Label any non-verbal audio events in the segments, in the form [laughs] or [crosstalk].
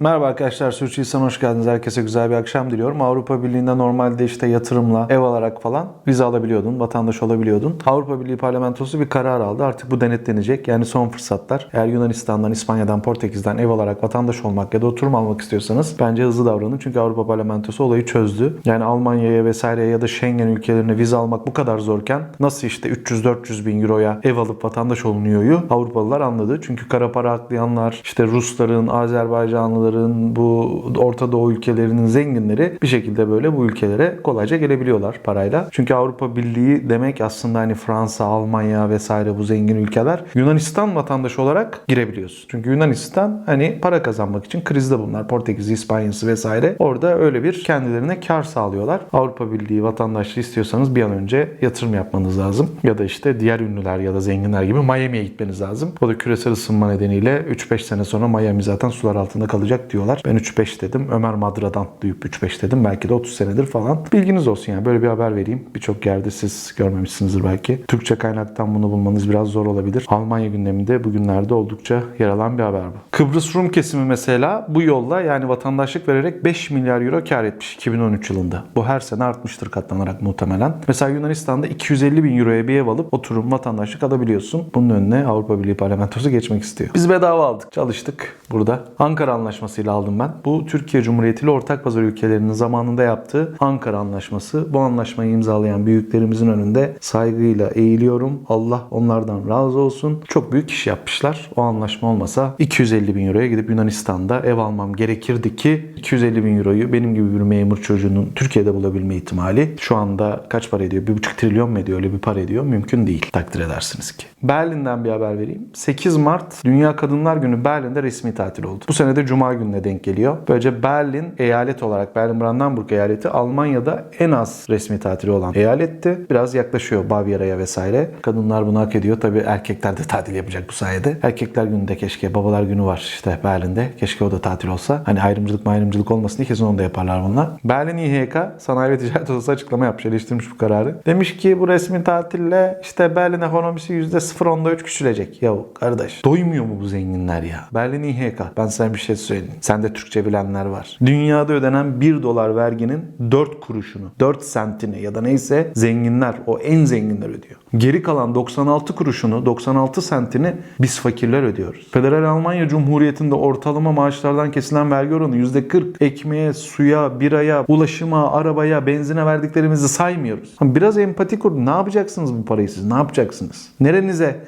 Merhaba arkadaşlar, Sürçülisan hoş geldiniz. Herkese güzel bir akşam diliyorum. Avrupa Birliği'nde normalde işte yatırımla, ev alarak falan vize alabiliyordun, vatandaş olabiliyordun. Avrupa Birliği parlamentosu bir karar aldı. Artık bu denetlenecek. Yani son fırsatlar. Eğer Yunanistan'dan, İspanya'dan, Portekiz'den ev alarak vatandaş olmak ya da oturum almak istiyorsanız bence hızlı davranın. Çünkü Avrupa Parlamentosu olayı çözdü. Yani Almanya'ya vesaireye ya da Schengen ülkelerine vize almak bu kadar zorken nasıl işte 300-400 bin euroya ev alıp vatandaş olunuyoryu Avrupalılar anladı. Çünkü kara para aklayanlar, işte Rusların, Azerbaycanlıların, bu Orta Doğu ülkelerinin zenginleri bir şekilde böyle bu ülkelere kolayca gelebiliyorlar parayla. Çünkü Avrupa Birliği demek aslında hani Fransa, Almanya vesaire bu zengin ülkeler Yunanistan vatandaşı olarak girebiliyorsun. Çünkü Yunanistan hani para kazanmak için krizde bunlar. Portekiz'i, İspanya'sı vesaire. Orada öyle bir kendilerine kar sağlıyorlar. Avrupa Birliği vatandaşlığı istiyorsanız bir an önce yatırım yapmanız lazım. Ya da işte diğer ünlüler ya da zenginler gibi Miami'ye gitmeniz lazım. O da küresel ısınma nedeniyle 3-5 sene sonra Miami zaten sular altında kalacak diyorlar. Ben 3-5 dedim. Ömer Madra'dan duyup 3-5 dedim. Belki de 30 senedir falan. Bilginiz olsun yani. Böyle bir haber vereyim. Birçok yerde siz görmemişsinizdir belki. Türkçe kaynaktan bunu bulmanız biraz zor olabilir. Almanya gündeminde bugünlerde oldukça yer alan bir haber bu. Kıbrıs Rum kesimi mesela bu yolla yani vatandaşlık vererek 5 milyar euro kar etmiş 2013 yılında. Bu her sene artmıştır katlanarak muhtemelen. Mesela Yunanistan'da 250 bin euroya bir ev alıp oturum vatandaşlık alabiliyorsun. Bunun önüne Avrupa Birliği parlamentosu geçmek istiyor. Biz bedava aldık. Çalıştık burada. Ankara Anlaşması'yla aldım ben. Bu Türkiye Cumhuriyeti ile ortak pazar ülkelerinin zamanında yaptığı Ankara Anlaşması. Bu anlaşmayı imzalayan büyüklerimizin önünde saygıyla eğiliyorum. Allah onlardan razı olsun. Çok büyük iş yapmışlar. O anlaşma olmasa 250 bin euroya gidip Yunanistan'da ev almam gerekirdi ki 250 bin euroyu benim gibi bir memur çocuğunun Türkiye'de bulabilme ihtimali şu anda kaç para ediyor? 1,5 trilyon mu ediyor? Öyle bir para ediyor. Mümkün değil. Takdir edersiniz ki. Berlin'den bir haber vereyim. 8 Mart Dünya Kadınlar Günü Berlin'de resmi tatil oldu. Bu sene de Cuma gününe denk geliyor. Böylece Berlin eyalet olarak Berlin-Brandenburg eyaleti Almanya'da en az resmi tatili olan eyaletti. Biraz yaklaşıyor Bavyera'ya vesaire. Kadınlar bunu hak ediyor. Tabii erkekler de tatil yapacak bu sayede. Erkekler gününde keşke babalar günü var işte Berlin'de. Keşke o da tatil olsa. Hani ayrımcılık ayrımcılık olmasın diye kesin onu da yaparlar bunlar. Berlin İHK Sanayi ve Ticaret Odası açıklama yapmış. Eleştirmiş bu kararı. Demiş ki bu resmi tatille işte Berlin ekonomisi %0.3 küçülecek. Yahu kardeş doymuyor mu bu zenginler ya? Berlin İHK. Ben sana bir şey söyleyeyim. Sen de Türkçe bilenler var. Dünyada ödenen 1 dolar verginin 4 kuruşunu, 4 sentini ya da neyse zenginler, o en zenginler ödüyor. Geri kalan 96 kuruşunu, 96 sentini biz fakirler ödüyoruz. Federal Almanya Cumhuriyeti'nde ortalama maaşlardan kesilen vergi oranı %40. Ekmeğe, suya, biraya, ulaşıma, arabaya, benzine verdiklerimizi saymıyoruz. Biraz empati kurun. Ne yapacaksınız bu parayı siz? Ne yapacaksınız? Nerenize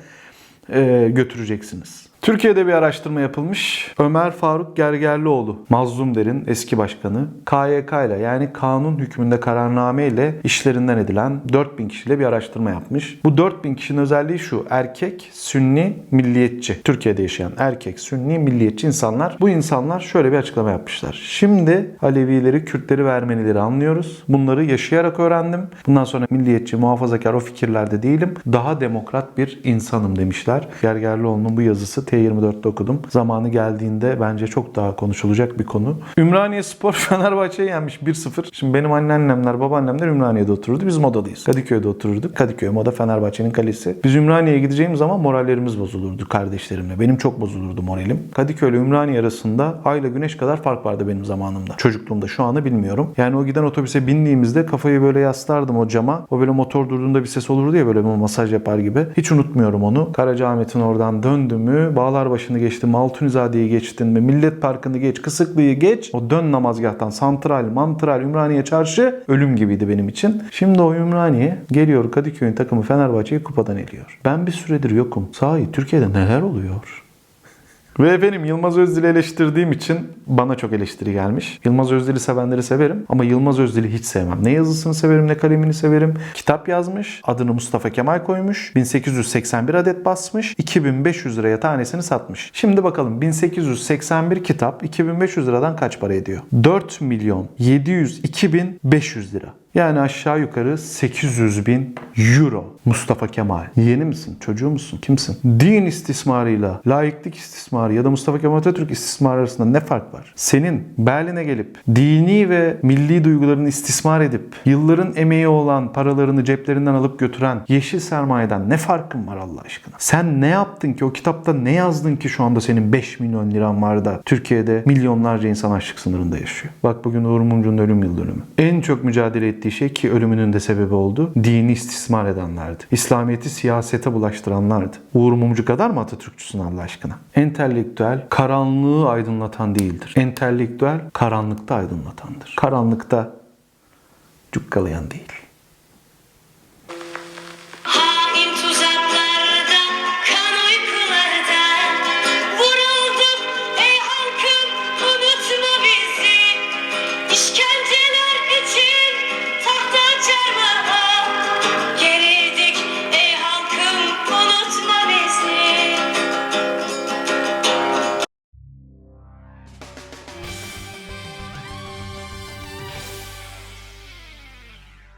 e, götüreceksiniz? Türkiye'de bir araştırma yapılmış. Ömer Faruk Gergerlioğlu, Mazlum Der'in eski başkanı, KYK ile yani kanun hükmünde kararname ile işlerinden edilen 4000 kişiyle bir araştırma yapmış. Bu 4000 kişinin özelliği şu. Erkek, sünni, milliyetçi. Türkiye'de yaşayan erkek, sünni, milliyetçi insanlar. Bu insanlar şöyle bir açıklama yapmışlar. Şimdi Alevileri, Kürtleri ve Ermenileri anlıyoruz. Bunları yaşayarak öğrendim. Bundan sonra milliyetçi, muhafazakar o fikirlerde değilim. Daha demokrat bir insanım demişler. Gergerlioğlu'nun bu yazısı T24'te okudum. Zamanı geldiğinde bence çok daha konuşulacak bir konu. Ümraniye Spor [laughs] Fenerbahçe'yi yenmiş 1-0. Şimdi benim anneannemler, babaannemler Ümraniye'de otururdu. Biz Moda'dayız. Kadıköy'de otururduk. Kadıköy Moda Fenerbahçe'nin kalesi. Biz Ümraniye'ye gideceğimiz zaman morallerimiz bozulurdu kardeşlerimle. Benim çok bozulurdu moralim. Kadıköy ile Ümraniye arasında ayla güneş kadar fark vardı benim zamanımda. Çocukluğumda şu anı bilmiyorum. Yani o giden otobüse bindiğimizde kafayı böyle yaslardım o cama. O böyle motor durduğunda bir ses olurdu ya böyle masaj yapar gibi. Hiç unutmuyorum onu. Karacaahmet'in oradan döndü mü Bağlarbaşı'nı geçtim, Altunizade'yi geçtin mi, Millet Parkı'nı geç, Kısıklı'yı geç. O dön namazgahtan Santral, Mantral, Ümraniye Çarşı ölüm gibiydi benim için. Şimdi o Ümraniye geliyor Kadıköy'ün takımı Fenerbahçe'yi kupadan eliyor. Ben bir süredir yokum. Sahi Türkiye'de neler oluyor? Ve efendim Yılmaz Özdil'i eleştirdiğim için bana çok eleştiri gelmiş. Yılmaz Özdil'i sevenleri severim ama Yılmaz Özdil'i hiç sevmem. Ne yazısını severim ne kalemini severim. Kitap yazmış. Adını Mustafa Kemal koymuş. 1881 adet basmış. 2500 liraya tanesini satmış. Şimdi bakalım 1881 kitap 2500 liradan kaç para ediyor? 4 milyon 702 bin 500 lira. Yani aşağı yukarı 800 bin euro. Mustafa Kemal. Yeğeni misin? Çocuğu musun? Kimsin? Din istismarıyla, laiklik istismarı ya da Mustafa Kemal Atatürk istismarı arasında ne fark var? Senin Berlin'e gelip dini ve milli duygularını istismar edip yılların emeği olan paralarını ceplerinden alıp götüren yeşil sermayeden ne farkın var Allah aşkına? Sen ne yaptın ki? O kitapta ne yazdın ki şu anda senin 5 milyon liran var da Türkiye'de milyonlarca insan açlık sınırında yaşıyor. Bak bugün Uğur Mumcu'nun ölüm yıl dönümü. En çok mücadele ettiği şey ki ölümünün de sebebi oldu. Dini istismar edenlerdi. İslamiyet'i siyasete bulaştıranlardı. Uğur Mumcu kadar mı Atatürkçüsün Allah aşkına? Entelektüel karanlığı aydınlatan değildir. Entelektüel karanlıkta aydınlatandır. Karanlıkta cukkalayan değil.